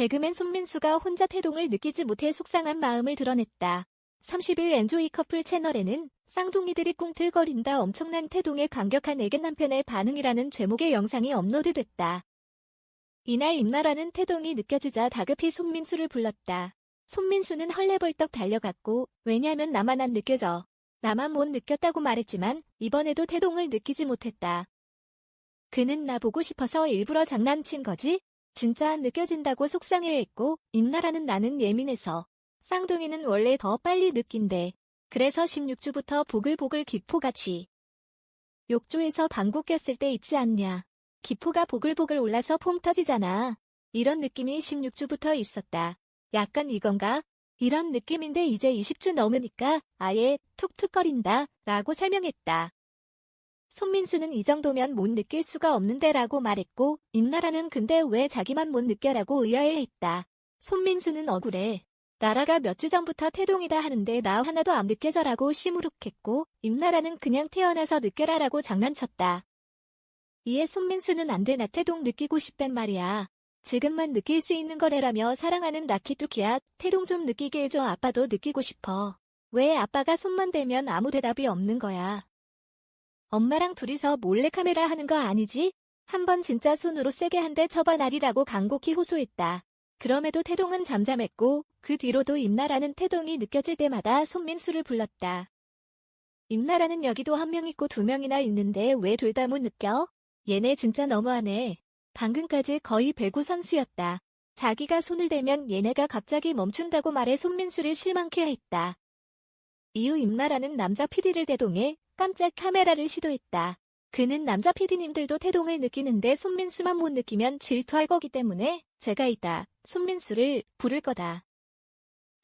개그맨 손민수가 혼자 태동을 느끼지 못해 속상한 마음을 드러냈다. 30일 엔조이 커플 채널에는 쌍둥이들이 꿈틀거린다 엄청난 태동에 감격한 애견 남편의 반응이라는 제목의 영상이 업로드됐다. 이날 임나라는 태동이 느껴지자 다급히 손민수를 불렀다. 손민수는 헐레벌떡 달려갔고 왜냐면 나만 안 느껴져. 나만 못 느꼈다고 말했지만 이번에도 태동을 느끼지 못했다. 그는 나 보고 싶어서 일부러 장난친 거지? 진짜 안 느껴진다고 속상해했고 임나라는 나는 예민해서 쌍둥이는 원래 더 빨리 느낀대. 그래서 16주부터 보글보글 기포같이 욕조에서 방구 꼈을 때 있지 않냐. 기포가 보글보글 올라서 퐁 터지잖아. 이런 느낌이 16주부터 있었다. 약간 이건가? 이런 느낌인데 이제 20주 넘으니까 아예 툭툭거린다 라고 설명했다. 손민수는 이 정도면 못 느낄 수가 없는데 라고 말했고 임나라는 근데 왜 자기만 못 느껴라고 의아해했다. 손민수는 억울해. 나라가 몇 주 전부터 태동이다 하는데 나 하나도 안 느껴져라고 시무룩했고 임나라는 그냥 태어나서 느껴라라고 장난쳤다. 이에 손민수는 안 돼 나 태동 느끼고 싶단 말이야. 지금만 느낄 수 있는 거래라며 사랑하는 라키뚜키야 태동 좀 느끼게 해줘 아빠도 느끼고 싶어. 왜 아빠가 손만 대면 아무 대답이 없는 거야. 엄마랑 둘이서 몰래카메라 하는 거 아니지? 한 번 진짜 손으로 세게 한 대 쳐봐 날이라고 간곡히 호소했다. 그럼에도 태동은 잠잠했고 그 뒤로도 임나라는 태동이 느껴질 때마다 손민수를 불렀다. 임나라는 여기도 한 명 있고 두 명이나 있는데 왜 둘 다 못 느껴? 얘네 진짜 너무하네. 방금까지 거의 배구 선수였다. 자기가 손을 대면 얘네가 갑자기 멈춘다고 말해 손민수를 실망케 했다. 이후 임나라는 남자 PD를 대동해 깜짝 카메라를 시도했다. 그는 남자 PD님들도 태동을 느끼는데 손민수만 못 느끼면 질투할 거기 때문에 제가 이따 손민수를 부를 거다.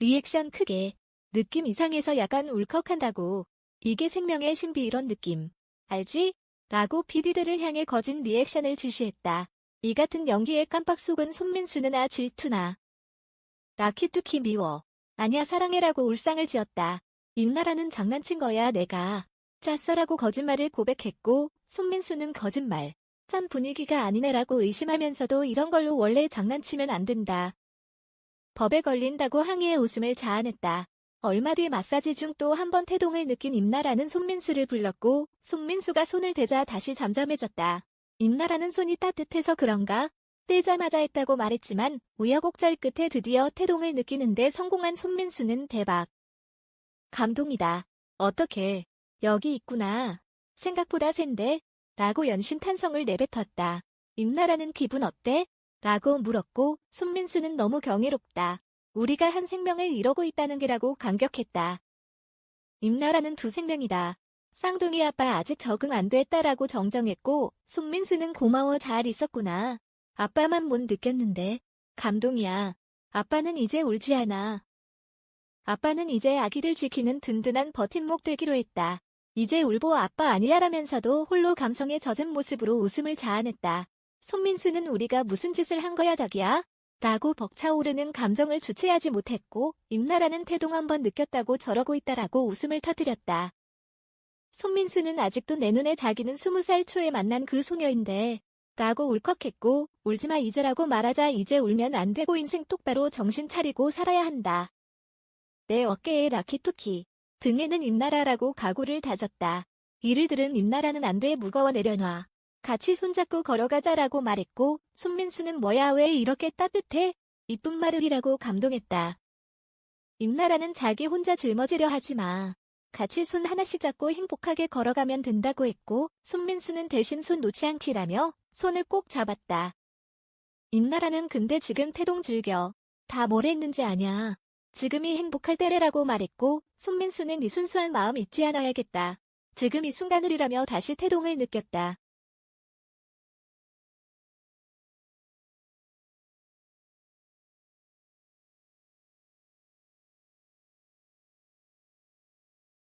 리액션 크게 느낌 이상해서 약간 울컥한다고 이게 생명의 신비 이런 느낌 알지? 라고 PD들을 향해 거진 리액션을 지시했다. 이 같은 연기에 깜빡 속은 손민수는 아 질투나. 라키투키 미워. 아니야 사랑해라고 울상을 지었다. 임나라는 장난친 거야 내가. 짰어라고 거짓말을 고백했고 손민수는 거짓말. 참 분위기가 아니네라고 의심하면서도 이런 걸로 원래 장난치면 안 된다. 법에 걸린다고 항의의 웃음을 자아냈다. 얼마 뒤 마사지 중 또 한 번 태동을 느낀 임나라는 손민수를 불렀고 손민수가 손을 대자 다시 잠잠해졌다. 임나라는 손이 따뜻해서 그런가? 떼자마자 했다고 말했지만 우여곡절 끝에 드디어 태동을 느끼는데 성공한 손민수는 대박. 감동이다. 어떻게 여기 있구나. 생각보다 센데? 라고 연신 탄성을 내뱉었다. 임나라는 기분 어때? 라고 물었고 손민수는 너무 경이롭다. 우리가 한 생명을 이러고 있다는 게라고 감격했다. 임나라는 두 생명이다. 쌍둥이 아빠 아직 적응 안 됐다라고 정정했고 손민수는 고마워 잘 있었구나. 아빠만 못 느꼈는데. 감동이야. 아빠는 이제 울지 않아. 아빠는 이제 아기를 지키는 든든한 버팀목 되기로 했다. 이제 울보 아빠 아니야라면서도 홀로 감성에 젖은 모습으로 웃음을 자아냈다. 손민수는 우리가 무슨 짓을 한 거야 자기야? 라고 벅차오르는 감정을 주체하지 못했고 임나라는 태동 한번 느꼈다고 저러고 있다라고 웃음을 터뜨렸다. 손민수는 아직도 내 눈에 자기는 스무 살 초에 만난 그 소녀인데 라고 울컥했고 울지마 이제라고 말하자 이제 울면 안 되고 인생 똑바로 정신 차리고 살아야 한다. 내 어깨에 라키투키 등에는 임나라라고 각오를 다졌다. 이를 들은 임나라는 안 돼 무거워 내려놔. 같이 손잡고 걸어가자라고 말했고 손민수는 뭐야 왜 이렇게 따뜻해? 이쁜 말을이라고 감동했다. 임나라는 자기 혼자 짊어지려 하지 마. 같이 손 하나씩 잡고 행복하게 걸어가면 된다고 했고 손민수는 대신 손 놓지 않기라며 손을 꼭 잡았다. 임나라는 근데 지금 태동 즐겨. 다 뭘 했는지 아냐. 지금이 행복할 때래라고 말했고 손민수는 이 순수한 마음 잊지 않아야겠다. 지금 이 순간을이라며 다시 태동을 느꼈다.